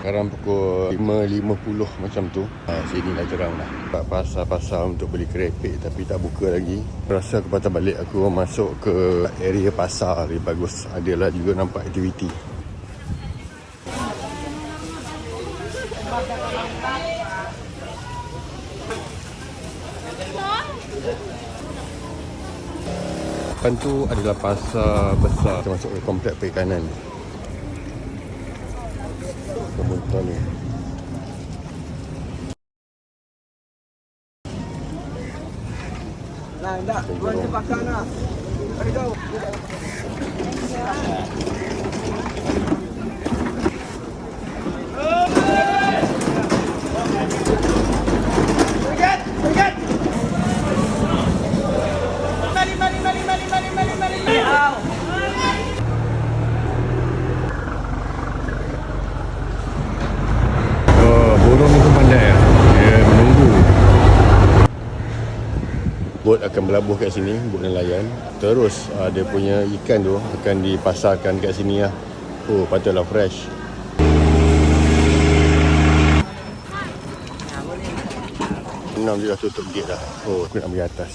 Sekarang pukul 5.50 macam tu. Ha, Sini dah terang dah Buat pasar-pasar untuk beli kerepek Tapi tak buka lagi. Rasa aku patah balik. Aku masuk ke area pasar Lebih bagus. Adalah juga nampak aktiviti. Depan tu adalah pasar besar. Kita masuk ke komplek perikanan Kemudian ni Nah, enggak. Buat cepat sana. Mari kau. Oh, burung ni pun pandai lah. Dia menunggu. Bot akan berlabuh kat sini, bot nelayan. Terus uh, dia punya ikan tu akan dipasarkan kat sini lah. Oh, patutlah fresh. Enam dia dah tutup gate dah. Oh, aku nak pergi atas.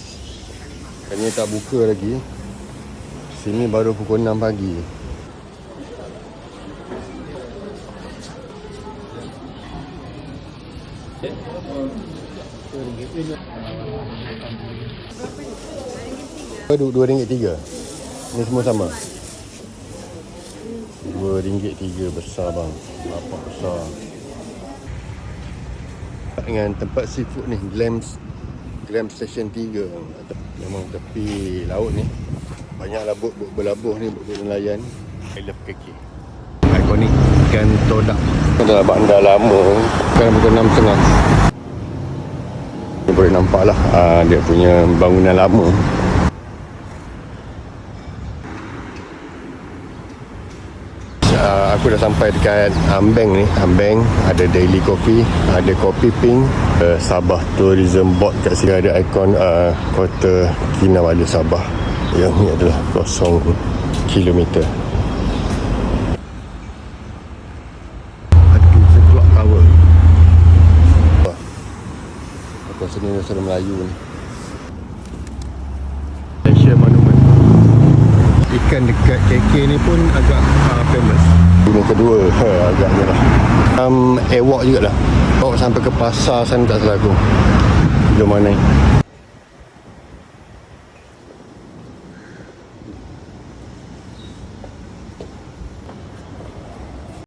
Katanya tak buka lagi. Sini baru pukul 6 pagi. Dua, dua ringgit tiga. Ini semua sama. Dua ringgit tiga besar bang. Apa besar. Dengan tempat seafood ni, Glams Glam Station 3 Memang tepi laut ni Banyaklah bot-bot berlabuh ni Bot-bot nelayan I love keki Ikonik ikan todak Adalah bandar lama Kan pukul 6.30 Ni boleh nampak lah. Uh, Dia punya bangunan lama. Uh, aku dah sampai dekat Ambeng ni. Ambeng ada daily coffee ada kopi pink uh, Sabah Tourism Board kat sini ada ikon uh, kota Kinabalu Sabah. Yang ni adalah kosong kilometer Atas sini Nusra Melayu ni Malaysia Monument ikan dekat KK ni pun agak uh, famous. Ini kedua, ha, agaknya lah. Um, Ewok juga lah. Bawa sampai ke pasar sana tak salah aku. Jom mana ni.